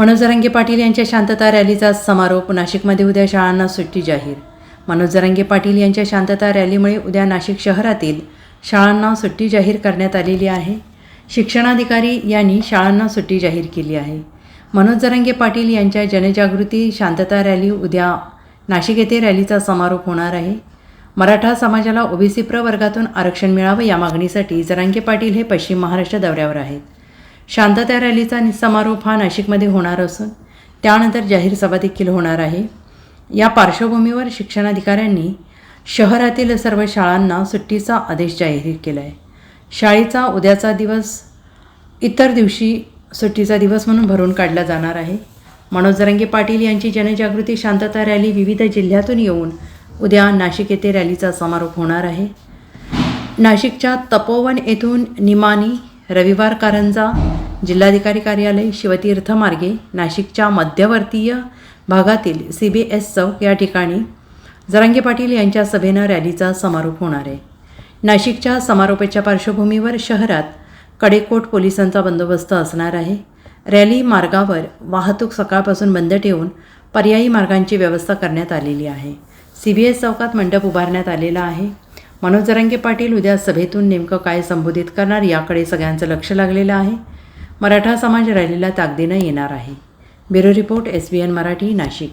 मनोज रंगे पाटील यांच्या शांतता रॅलीचा समारोप नाशिकमध्ये उद्या शाळांना सुट्टी जाहीर. मनोज रंगे पाटील यांच्या शांतता रॅलीमुळे उद्या नाशिक शहरातील शाळांना सुट्टी जाहीर करण्यात आलेली आहे. शिक्षणाधिकारी यांनी शाळांना सुट्टी जाहीर केली आहे. मनोज जरंगे पाटील यांच्या जनजागृती शांतता रॅली उद्या नाशिक येथे रॅलीचा समारोप होणार आहे. मराठा समाजाला ओबीसी प्रवर्गातून आरक्षण मिळावं या मागणीसाठी जरांगे पाटील हे पश्चिम महाराष्ट्र दौऱ्यावर आहेत. शांतता रॅलीचा नि- समारोप हा नाशिकमध्ये होणार असून त्यानंतर जाहीर सभा देखील होणार आहे. या पार्श्वभूमीवर शिक्षणाधिकाऱ्यांनी शहरातील सर्व शाळांना सुट्टीचा आदेश जाहीर केला आहे शाळेचा उद्याचा दिवस इतर दिवशी सुट्टीचा दिवस म्हणून भरून काढला जाणार आहे. मनोज जरंगे पाटील यांची जनजागृती शांतता रॅली विविध जिल्ह्यातून येऊन उद्या नाशिक येथे रॅलीचा समारोप होणार आहे. नाशिकच्या तपोवन येथून निमानी रविवार कारंजा जिल्हाधिकारी कार्यालय शिवतीर्थ मार्गे नाशिकच्या मध्यवर्तीय भागातील सी बी एस चौक या ठिकाणी जरांगे पाटील यांच्या सभेनं रॅलीचा समारोप होणार आहे. नाशिकच्या समारोपाच्या पार्श्वभूमीवर शहरात कडेकोट पोलिसांचा बंदोबस्त असणार आहे. रॅली मार्गावर वाहतूक सकाळपासून बंद ठेवून पर्यायी मार्गांची व्यवस्था करण्यात आलेली आहे. सी बी एस चौकात मंडप उभारण्यात आलेला आहे. मनोज जरांगे पाटील उद्या सभेतून नेमकं काय संबोधित करणार याकडे सगळ्यांचं लक्ष लागलेलं आहे. मराठा समाज रॅलीला ताकदीनं येणार आहे. Bureau report S B N Marathi Nashik.